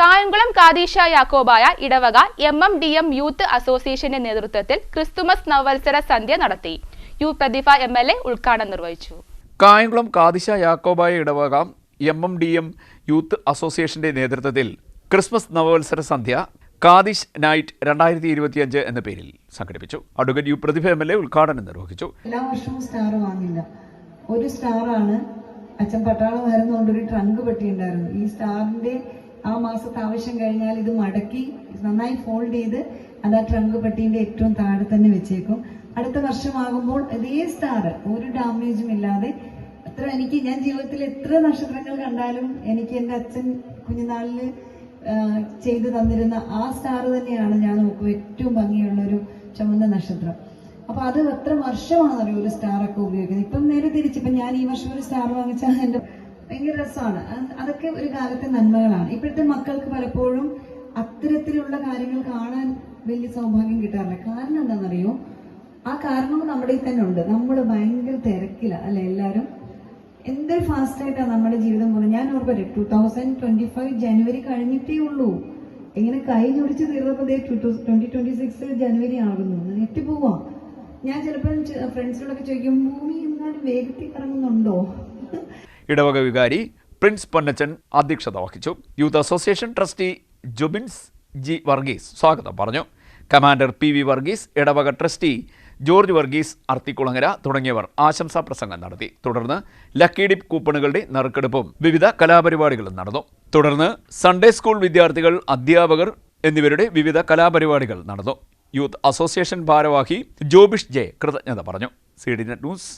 കായംകുളം കാദീഷ യാക്കോബായ ഇടവക M M D M youth അസോസിയേഷന്റെ നേതൃത്വത്തിൽ ക്രിസ്തുമസ് നവവത്സര സന്ധ്യ നടത്തി. U Prathibha M L A ഉദ്ഘാടനം നിർവഹിച്ചു. കായംകുളം കാദിശ യാക്കോബായ ഇടവക M M D M youth അസോസിയേഷന്റെ നേതൃത്വത്തിൽ ക്രിസ്മസ് നവവത്സര സന്ധ്യ കാദിഷ് നൈറ്റ് രണ്ടായിരത്തി ഇരുപത്തിയഞ്ച് എന്ന പേരിൽ സംഘടിപ്പിച്ചു. Advocate U Prathibha M L A ഉദ്ഘാടനം നിർവഹിച്ചു. എല്ലാ വർഷവും സ്റ്റാർ വാങ്ങില്ല. ഒരു സ്റ്റാറാണ് അച്ഛൻ പട്ടാളം വരുന്നതുകൊണ്ട് ഒരു ട്രങ്ക് പെട്ടിയുണ്ടായിരുന്നു. ഈ സ്റ്റാറിന്റെ ആ മാസത്തെ ആവശ്യം കഴിഞ്ഞാൽ ഇത് മടക്കി നന്നായി ഫോൾഡ് ചെയ്ത് അത് ആ ട്രങ്ക് പെട്ടീന്റെ ഏറ്റവും താഴെ തന്നെ വെച്ചേക്കും. അടുത്ത വർഷമാകുമ്പോൾ ഇതേ സ്റ്റാർ ഒരു ഡാമേജും ഇല്ലാതെ അത്ര എനിക്ക് ഞാൻ ജീവിതത്തിൽ എത്ര നക്ഷത്രങ്ങൾ കണ്ടാലും എനിക്ക് എന്റെ അച്ഛൻ കുഞ്ഞുനാളിൽ ചെയ്തു തന്നിരുന്ന ആ സ്റ്റാർ തന്നെയാണ് ഞാൻ നോക്കും ഏറ്റവും ഭംഗിയുള്ള ഒരു ചുമന്ന നക്ഷത്രം. അപ്പൊ അത് എത്ര വർഷമാണെന്നറിയോ ഒരു സ്റ്റാർ ഒക്കെ ഉപയോഗിക്കുന്നത്? ഇപ്പം നേരെ തിരിച്ച് ഇപ്പൊ ഞാൻ ഈ വർഷം ഒരു സ്റ്റാർ വാങ്ങിച്ചാൽ എന്റെ ഭയങ്കര രസമാണ്. അതൊക്കെ ഒരു കാലത്തെ നന്മകളാണ്. ഇപ്പോഴത്തെ മക്കൾക്ക് പലപ്പോഴും അത്തരത്തിലുള്ള കാര്യങ്ങൾ കാണാൻ വലിയ സൗഭാഗ്യം കിട്ടാറില്ല. കാരണം എന്താണെന്നറിയോ? ആ കാരണവും നമ്മുടെ തന്നെ ഉണ്ട്. നമ്മൾ ഭയങ്കര തിരക്കിലാണ് അല്ലെ എല്ലാവരും? എന്തൊരു ഫാസ്റ്റ് ആയിട്ടാണ് നമ്മുടെ ജീവിതം പോകുന്നത്. ഞാൻ ഓർമ്മ ടൂ തൗസൻഡ് ട്വന്റി ഫൈവ് ജനുവരി കഴിഞ്ഞിട്ടേ ഉള്ളൂ. ഇങ്ങനെ കൈ ഞൊടിച്ച് തീർന്നപ്പോൾ ട്വന്റി ട്വന്റി സിക്സ് ജനുവരി ആകുന്നു. നെറ്റ് പോവാ ഞാൻ ചിലപ്പോൾ ഫ്രണ്ട്സിനോടൊക്കെ ചോദിക്കും ഭൂമി എങ്ങാനും വേഗത്തിൽ കറങ്ങുന്നുണ്ടോ ഇടവക വികാരി പ്രിൻസ് പൊന്നച്ചൻ അധ്യക്ഷത വഹിച്ചു. Youth association trustee Jubins G Varghese സ്വാഗതം പറഞ്ഞു. കമാൻഡർ പി വി വർഗീസ് ഇടവക ട്രസ്റ്റി ജോർജ് വർഗീസ് അർത്തിക്കുളങ്ങര തുടങ്ങിയവർ ആശംസാ പ്രസംഗം നടത്തി. തുടർന്ന് ലക്കി ഡിപ്പ് കൂപ്പണുകളുടെ നറുക്കെടുപ്പും വിവിധ കലാപരിപാടികളും നടന്നു. തുടർന്ന് സൺഡേ സ്കൂൾ വിദ്യാർത്ഥികൾ അധ്യാപകർ എന്നിവരുടെ വിവിധ കലാപരിപാടികൾ നടന്നു. യൂത്ത് അസോസിയേഷൻ ഭാരവാഹി ജോബിഷ് ജെ കൃതജ്ഞത പറഞ്ഞു. C D net news.